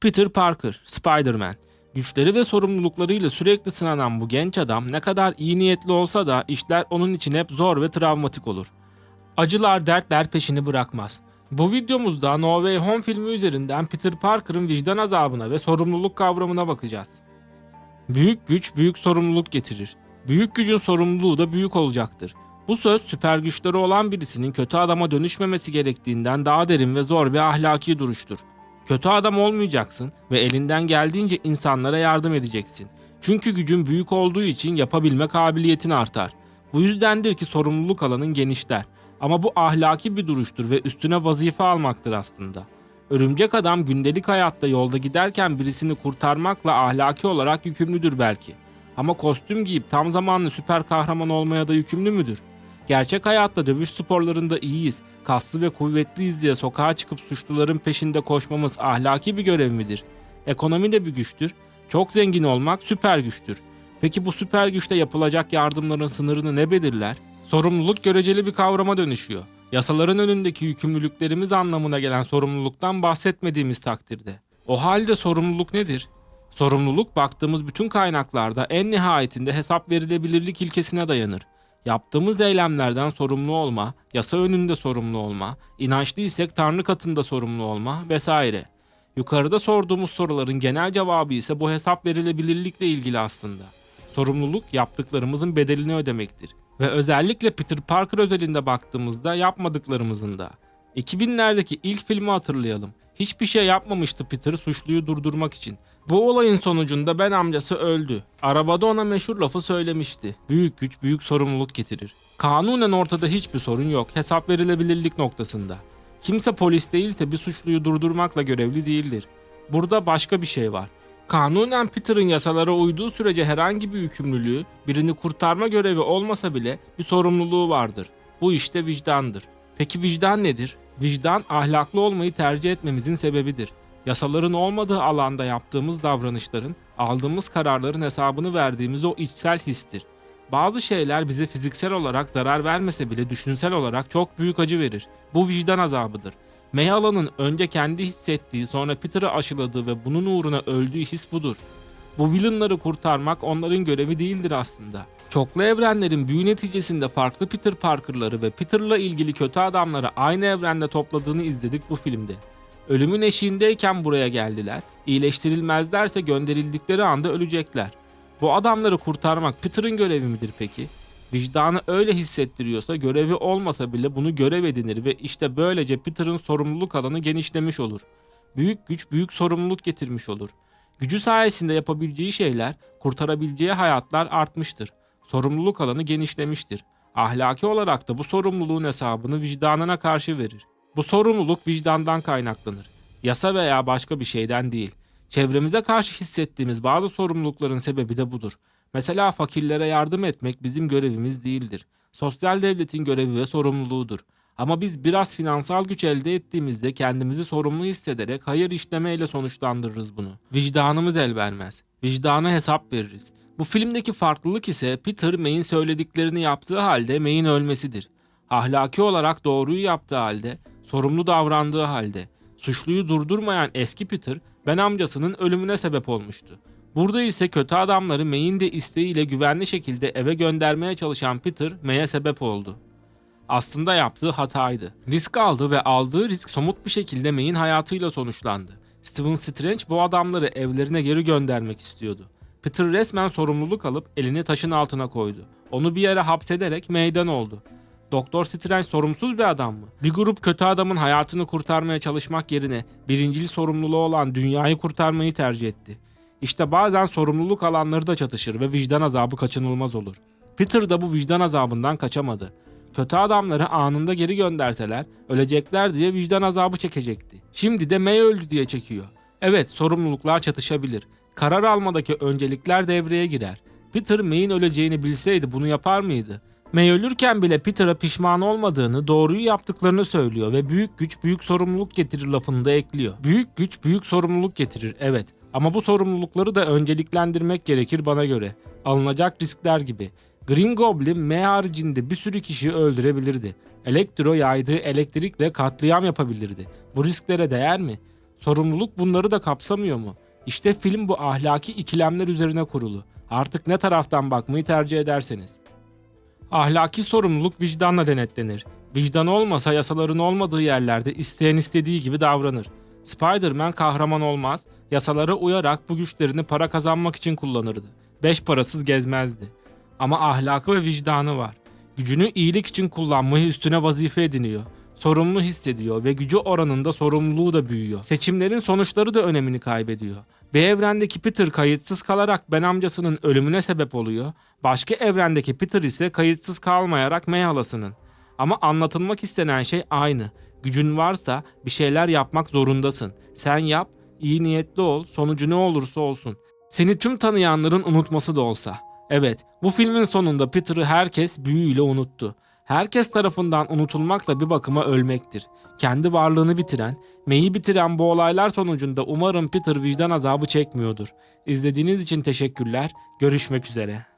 Peter Parker, Spider-Man. Güçleri ve sorumluluklarıyla sürekli sınanan bu genç adam ne kadar iyi niyetli olsa da işler onun için hep zor ve travmatik olur. Acılar dertler peşini bırakmaz. Bu videomuzda No Way Home filmi üzerinden Peter Parker'ın vicdan azabına ve sorumluluk kavramına bakacağız. Büyük güç büyük sorumluluk getirir. Büyük gücün sorumluluğu da büyük olacaktır. Bu söz süper güçleri olan birisinin kötü adama dönüşmemesi gerektiğinden daha derin ve zor bir ahlaki duruştur. Kötü adam olmayacaksın ve elinden geldiğince insanlara yardım edeceksin. Çünkü gücün büyük olduğu için yapabilme kabiliyetin artar. Bu yüzdendir ki sorumluluk alanın genişler. Ama bu ahlaki bir duruştur ve üstüne vazife almaktır aslında. Örümcek adam gündelik hayatta yolda giderken birisini kurtarmakla ahlaki olarak yükümlüdür belki. Ama kostüm giyip tam zamanlı süper kahraman olmaya da yükümlü müdür? Gerçek hayatta dövüş sporlarında iyiyiz, kaslı ve kuvvetliyiz diye sokağa çıkıp suçluların peşinde koşmamız ahlaki bir görev midir? Ekonomi de bir güçtür. Çok zengin olmak süper güçtür. Peki bu süper güçte yapılacak yardımların sınırını ne belirler? Sorumluluk göreceli bir kavrama dönüşüyor. Yasaların önündeki yükümlülüklerimiz anlamına gelen sorumluluktan bahsetmediğimiz takdirde. O halde sorumluluk nedir? Sorumluluk baktığımız bütün kaynaklarda en nihayetinde hesap verilebilirlik ilkesine dayanır. Yaptığımız eylemlerden sorumlu olma, yasa önünde sorumlu olma, inançlıysak Tanrı katında sorumlu olma vesaire. Yukarıda sorduğumuz soruların genel cevabı ise bu hesap verilebilirlikle ilgili aslında. Sorumluluk yaptıklarımızın bedelini ödemektir. Ve özellikle Peter Parker özelinde baktığımızda yapmadıklarımızın da. 2000'lerdeki ilk filmi hatırlayalım. Hiçbir şey yapmamıştı Peter suçluyu durdurmak için. Bu olayın sonucunda ben amcası öldü. Arabada ona meşhur lafı söylemişti. Büyük güç büyük sorumluluk getirir. Kanunen ortada hiçbir sorun yok hesap verilebilirlik noktasında. Kimse polis değilse bir suçluyu durdurmakla görevli değildir. Burada başka bir şey var. Kanunen Peter'ın yasalara uyduğu sürece herhangi bir yükümlülüğü, birini kurtarma görevi olmasa bile bir sorumluluğu vardır. Bu işte vicdandır. Peki vicdan nedir? Vicdan ahlaklı olmayı tercih etmemizin sebebidir. Yasaların olmadığı alanda yaptığımız davranışların, aldığımız kararların hesabını verdiğimiz o içsel histir. Bazı şeyler bize fiziksel olarak zarar vermese bile düşünsel olarak çok büyük acı verir. Bu vicdan azabıdır. Mayhala'nın önce kendi hissettiği sonra Peter'ı aşıladığı ve bunun uğruna öldüğü his budur. Bu villainları kurtarmak onların görevi değildir aslında. Çoklu evrenlerin büyü neticesinde farklı Peter Parker'ları ve Peter'la ilgili kötü adamları aynı evrende topladığını izledik bu filmde. Ölümün eşiğindeyken buraya geldiler. İyileştirilmezlerse gönderildikleri anda ölecekler. Bu adamları kurtarmak Peter'ın görevi midir peki? Vicdanı öyle hissettiriyorsa görevi olmasa bile bunu görev edinir ve işte böylece Peter'ın sorumluluk alanı genişlemiş olur. Büyük güç büyük sorumluluk getirmiş olur. Gücü sayesinde yapabileceği şeyler, kurtarabileceği hayatlar artmıştır. Sorumluluk alanı genişlemiştir. Ahlaki olarak da bu sorumluluğun hesabını vicdanına karşı verir. Bu sorumluluk vicdandan kaynaklanır. Yasa veya başka bir şeyden değil. Çevremize karşı hissettiğimiz bazı sorumlulukların sebebi de budur. Mesela fakirlere yardım etmek bizim görevimiz değildir. Sosyal devletin görevi ve sorumluluğudur. Ama biz biraz finansal güç elde ettiğimizde kendimizi sorumlu hissederek hayır işlemeyle sonuçlandırırız bunu. Vicdanımız el vermez. Vicdana hesap veririz. Bu filmdeki farklılık ise Peter May'in söylediklerini yaptığı halde May'in ölmesidir. Ahlaki olarak doğruyu yaptığı halde, sorumlu davrandığı halde, suçluyu durdurmayan eski Peter, ben amcasının ölümüne sebep olmuştu. Burada ise kötü adamları May'in de isteğiyle güvenli şekilde eve göndermeye çalışan Peter, May'e sebep oldu. Aslında yaptığı hataydı. Risk aldı ve aldığı risk somut bir şekilde May'in hayatıyla sonuçlandı. Stephen Strange bu adamları evlerine geri göndermek istiyordu. Peter resmen sorumluluk alıp elini taşın altına koydu. Onu bir yere hapsederek meydan oldu. Doktor Strange sorumsuz bir adam mı? Bir grup kötü adamın hayatını kurtarmaya çalışmak yerine birincil sorumluluğu olan dünyayı kurtarmayı tercih etti. İşte bazen sorumluluk alanları da çatışır ve vicdan azabı kaçınılmaz olur. Peter da bu vicdan azabından kaçamadı. Kötü adamları anında geri gönderseler ölecekler diye vicdan azabı çekecekti. Şimdi de May öldü diye çekiyor. Evet sorumluluklar çatışabilir. Karar almadaki öncelikler devreye girer. Peter May'in öleceğini bilseydi bunu yapar mıydı? May ölürken bile Peter'a pişman olmadığını, doğruyu yaptıklarını söylüyor ve büyük güç büyük sorumluluk getirir lafını da ekliyor. Büyük güç büyük sorumluluk getirir evet ama bu sorumlulukları da önceliklendirmek gerekir bana göre. Alınacak riskler gibi. Green Goblin M haricinde bir sürü kişiyi öldürebilirdi. Elektro yaydığı elektrikle katliam yapabilirdi. Bu risklere değer mi? Sorumluluk bunları da kapsamıyor mu? İşte film bu ahlaki ikilemler üzerine kurulu. Artık ne taraftan bakmayı tercih ederseniz. Ahlaki sorumluluk vicdanla denetlenir. Vicdan olmasa yasaların olmadığı yerlerde isteyen istediği gibi davranır. Spider-Man kahraman olmaz, yasalara uyarak bu güçlerini para kazanmak için kullanırdı. Beş parasız gezmezdi. Ama ahlakı ve vicdanı var. Gücünü iyilik için kullanmayı üstüne vazife ediniyor. Sorumlu hissediyor ve gücü oranında sorumluluğu da büyüyor. Seçimlerin sonuçları da önemini kaybediyor. Bir evrendeki Peter kayıtsız kalarak Ben amcasının ölümüne sebep oluyor. Başka evrendeki Peter ise kayıtsız kalmayarak May halasının. Ama anlatılmak istenen şey aynı. Gücün varsa bir şeyler yapmak zorundasın. Sen yap, iyi niyetli ol, sonucu ne olursa olsun. Seni tüm tanıyanların unutması da olsa. Evet, bu filmin sonunda Peter'ı herkes büyüyle unuttu. Herkes tarafından unutulmak da bir bakıma ölmektir. Kendi varlığını bitiren, May'i bitiren bu olaylar sonucunda umarım Peter vicdan azabı çekmiyordur. İzlediğiniz için teşekkürler. Görüşmek üzere.